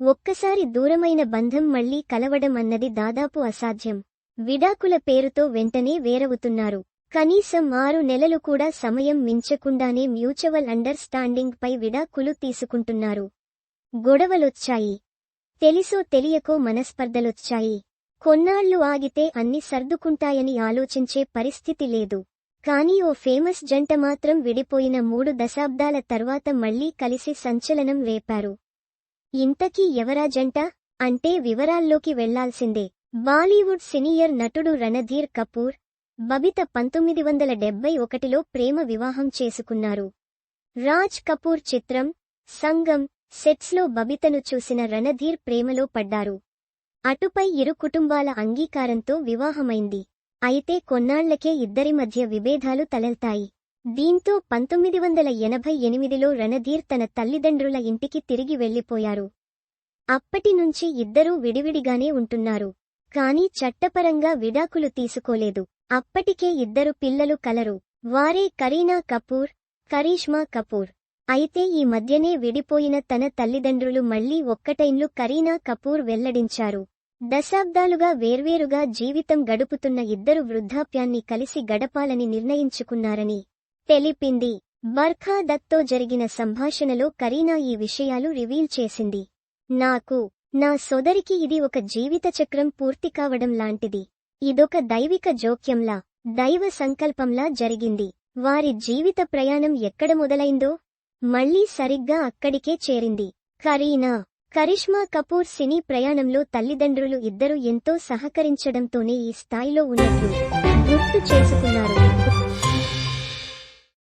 ఒక్కసారి దూరమైన బంధం మళ్ళీ కలవడం అన్నది దాదాపు అసాధ్యం. విడాకుల పేరుతో వెంటనే వేరవుతున్నారు. కనీసం ఆరు నెలలు కూడా సమయం మించకుండానే మ్యూచువల్ అండర్స్టాండింగ్ పై విడాకులు తీసుకుంటున్నారు. గొడవలొచ్చాయి. తెలిసో తెలియకో మనస్పర్ధలొచ్చాయి. కొన్నాళ్ళు ఆగితే అన్ని సర్దుకుంటాయని ఆలోచించే పరిస్థితి లేదు. కానీ ఓ ఫేమస్ జంట మాత్రం విడిపోయిన మూడు దశాబ్దాల తర్వాత మళ్ళీ కలిసి సంచలనం రేపారు. ఇంతకీ ఎవరా జంట అంటే వివరాల్లోకి వెళ్ళాల్సిందే. బాలీవుడ్ సీనియర్ నటుడు రణధీర్ కపూర్ బబిత పంతొమ్మిది వందల డెబ్బై ఒకటిలో ప్రేమ వివాహం చేసుకున్నారు. రాజ్ కపూర్ చిత్రం సంగం సెట్స్లో బబితను చూసిన రణధీర్ ప్రేమలో పడ్డారు. అటుపై ఇరు కుటుంబాల అంగీకారంతో వివాహమైంది. అయితే కొన్నాళ్ళకే ఇద్దరి మధ్య విభేదాలు తలెల్తాయి దీంతో పంతొమ్మిది వందల ఎనభై ఎనిమిదిలో రణధీర్ తన తల్లిదండ్రుల ఇంటికి తిరిగి వెళ్ళిపోయారు అప్పటినుంచి ఇద్దరూ విడివిడిగానే ఉంటున్నారు. కాని చట్టపరంగా విడాకులు తీసుకోలేదు. అప్పటికే ఇద్దరు పిల్లలు కలరు. వారే కరీనా కపూర్ కరీష్మా కపూర్. అయితే ఈ మధ్యనే విడిపోయిన తన తల్లిదండ్రులు మళ్ళీ ఒక్కటైన్లు కరీనా కపూర్ వెల్లడించారు. దశాబ్దాలుగా వేర్వేరుగా జీవితం గడుపుతున్న ఇద్దరు వృద్ధాప్యాన్ని కలిసి గడపాలని నిర్ణయించుకున్నారని తెలిపింది. బర్ఖా దత్తో జరిగిన సంభాషణలో కరీనా ఈ విషయాలు రివీల్ చేసింది. నాకు నా సోదరికి ఇది ఒక జీవిత చక్రం పూర్తి కావడం లాంటిది. ఇదొక దైవిక జోక్యంలా దైవ సంకల్పంలా జరిగింది. వారి జీవిత ప్రయాణం ఎక్కడ మొదలైందో మళ్ళీ సరిగ్గా అక్కడికే చేరింది. కరీనా కరిష్మా కపూర్ సినీ ప్రయాణంలో తల్లిదండ్రులు ఇద్దరు ఎంతో సహకరించడంతోనే ఈ స్థాయిలో ఉన్నట్లు గుర్తు చేసుకున్నారు.